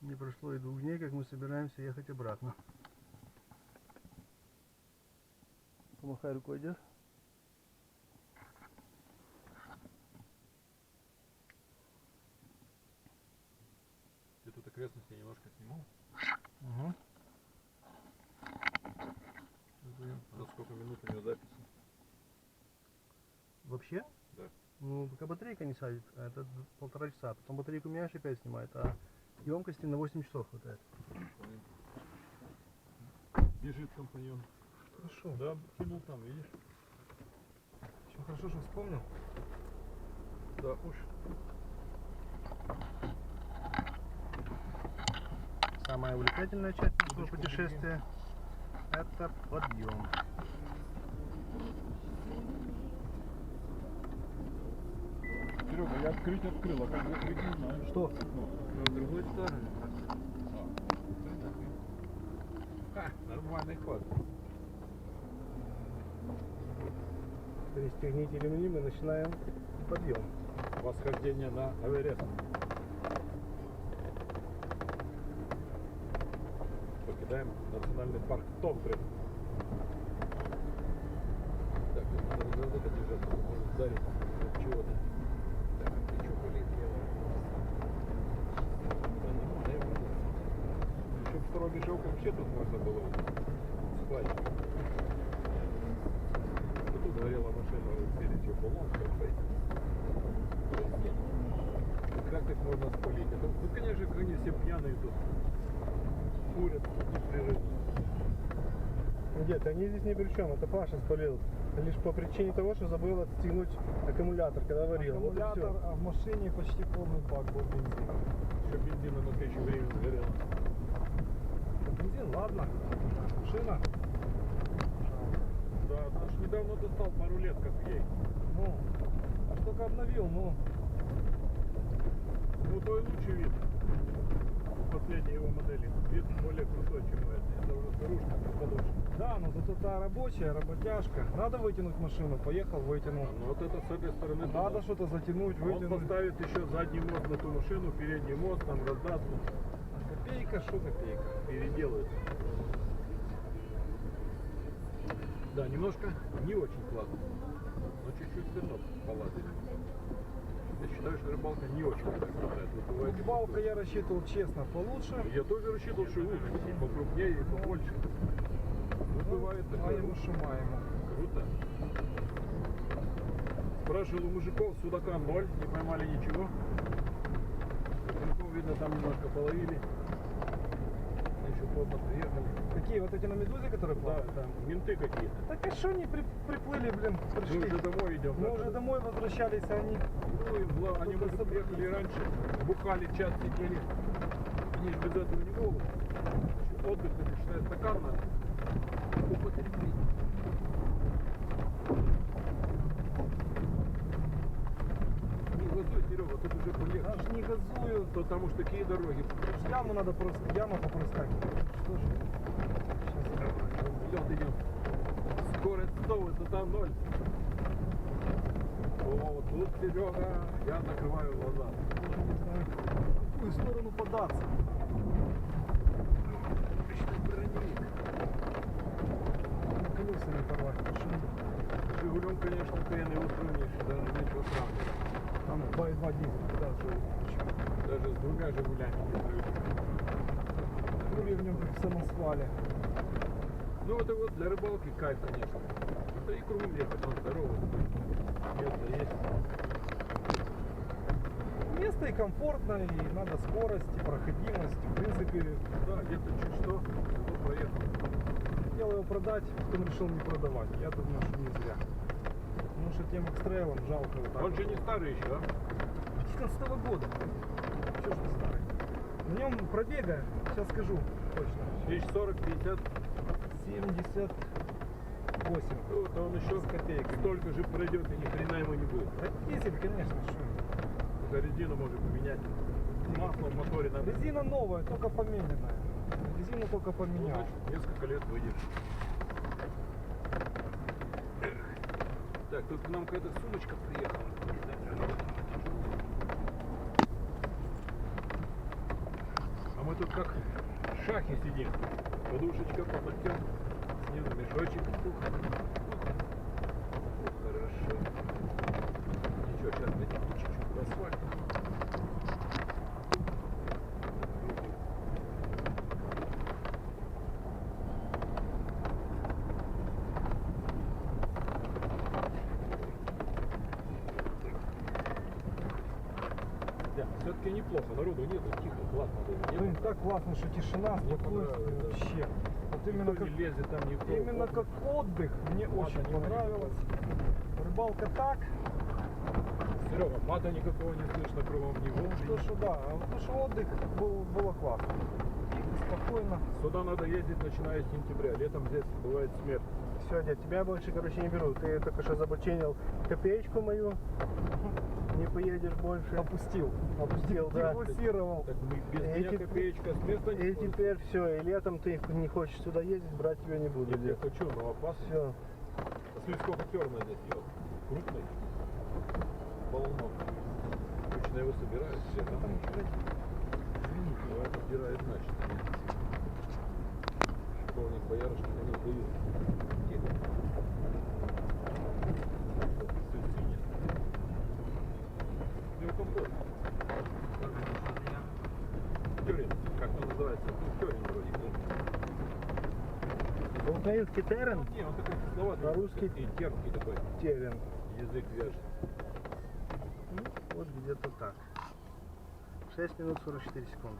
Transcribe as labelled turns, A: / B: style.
A: Не прошло и двух дней, как мы собираемся ехать обратно. Помахай рукой, дед.
B: Ты тут окрестности немножко снимал?
A: Угу.
B: За сколько минут у него записи?
A: Вообще?
B: Да.
A: Ну, пока батарейка не садит, а это полтора часа. Потом батарейку меняешь и опять снимает, а емкости на 8 часов хватает.
B: Бежит компаньон.
A: Хорошо.
B: Да, кинул там, видишь?
A: Очень хорошо, что вспомнил.
B: Да, уж.
A: Самая увлекательная часть нашего путешествия – это подъем.
B: Я открыть открыл, а как закрыть не знаю.
A: Что?
B: Ну,
C: Но с другой стороны.
B: Ха, нормальный ход.
A: Пристегните ремни, мы начинаем подъем.
B: Восхождение на Эверест. Покидаем национальный парк Томприн. Так, надо развернуто держаться, может ударить от чего-то. Так, а плечо болит левое. Да нормально, я буду. Мешок вообще тут можно было спать. Вот Тут горела машина, вот сели, что, поломка, Как так можно спалить? Это, ну, конечно, они все пьяные тут. Курят непрерывно.
A: Нет, они здесь ни при чем, это Паша спалил. Лишь по причине того, что забыл отстегнуть аккумулятор, когда варил. Вот
C: Аккумулятор,
A: все.
C: а в машине почти полный бак был бензина.
B: Еще бензина на следующее время сгорело.
C: Бензин, ладно. Машина.
B: Да, наш недавно достал пару лет, как ей.
C: Ну, аж только обновил, ну.
B: Ну, то и лучший вид. Последней его модели. Вид более крутой, чем у этой. Это уже старушка, подольше.
C: Да, но зато та рабочая, работяжка. Надо вытянуть машину, поехал, вытянул.
B: Ну, вот это с этой стороны.
C: Надо что-то затянуть,
B: Он
C: вытянуть.
B: поставит еще задний мост на ту машину, передний мост, там раздаст, ну,
C: Копейка, что копейка.
B: переделает. Да, немножко не очень классно. Но чуть-чуть все равно поладили. Я считаю, что рыбалка не очень. Выплывает.
C: Рыбалка я рассчитывал честно получше.
B: Я тоже рассчитывал, что лучше, покрупнее и побольше. Выплывает
C: а
B: такое.
C: ему шумаемо.
B: Круто. Спрашивал у мужиков, судака ноль, не поймали ничего. Мужиков, видно, там немножко половили. Еще поздно приехали.
C: Какие, вот эти на медузе, которые
B: Да,
C: плавают?
B: там менты какие-то.
C: Так а что они при- приплыли, блин,
B: Мы
C: пришли?
B: уже домой идем.
C: Мы
B: да?
C: уже домой возвращались, а они...
B: Ну, и бла- они, может, приехали раньше, бухали, час сидели. Они без этого не могут. Отдых, это считай, стакан надо употребить. Не газуй, Серега, тут уже полегче.
C: Аж не газую.
B: Потому что такие дороги.
C: Яму надо просто, яма попроскакивать. Что же?
B: Лед идем. Скорость 100, высота 0. О, тут, Серега, я закрываю глаза.
C: Не в какую сторону податься. Колеса не порвать.
B: Жигулем, конечно, хрен его сравнишь, даже нечего сравнивать.
C: Там 2,2 дизель. Да,
B: Даже с двумя Жигулями не.
C: Крылья в нем как в самосвале.
B: Ну это вот для рыбалки кайф, конечно. Да и кругом ехать, он здоровый. Место есть.
C: Место и комфортно, и надо скорость, и проходимость. В принципе,
B: Да, где-то чуть что, то проехал.
C: хотел его продать, потом решил не продавать. Я думаю, что не зря. Потому что тем экстрейлом жалко вот так.
B: Он же не старый еще, а?
C: 14 года. Ты старый? На нем пробега, сейчас скажу точно.
B: Тысяч 40-50.
C: 78.
B: Ну, то он еще
C: С копейками.
B: столько же пройдет и ни хрена ему не будет.
C: Да дизель, конечно, что.
B: Только резину можно поменять. Масло в моторе надо.
C: Резина новая, только помененная. Резину только
B: Ну,
C: поменял.
B: значит, несколько лет выйдешь. Так, тут к нам какая-то сумочка приехала. А мы тут как в шахе сидим. Подушечка под локтем, снизу мешочек. Ух. Ух, Хорошо. Ничего, сейчас дадим чуть-чуть асфальт. Да, все-таки неплохо, народу нету, тихо, классно.
C: Блин, так классно, что тишина, спокойствие
B: да.
C: вообще. Вот именно как,
B: лезет там, никто.
C: именно как отдых мне
B: Мата
C: очень понравилось. Рыбалка так,
B: Серега, мата никакого не слышно кругом него.
C: то что да, а вот то что отдых был, было классно. Тихо, спокойно.
B: Сюда надо ездить, начиная с сентября. Летом здесь бывает смерть.
A: Все, дядь, тебя больше, короче, не беру. Ты только что забочинил копеечку мою. Не поедешь больше.
C: Опустил.
A: Опустил, да.
C: Дегуссировал.
B: Так мы без
A: И
B: меня копеечка с места не
A: И
B: сходит.
A: теперь все, и летом ты не хочешь сюда ездить, брать тебя не буду.
B: Нет, я хочу, но опасно.
A: Все.
B: Посмотри, сколько терна здесь ел. Крупный. Полно. Обычно его собирают все.
C: Там, блядь?
B: Извините, его это собирают значит. Полник боярышник они дают. Да?
A: По-украински терен,
B: Не, он такой кисловатый.
A: На русский?
B: Терпкий такой.
A: терен.
B: Язык вяжет.
A: Ну, вот где-то так. 6 минут 44 секунды.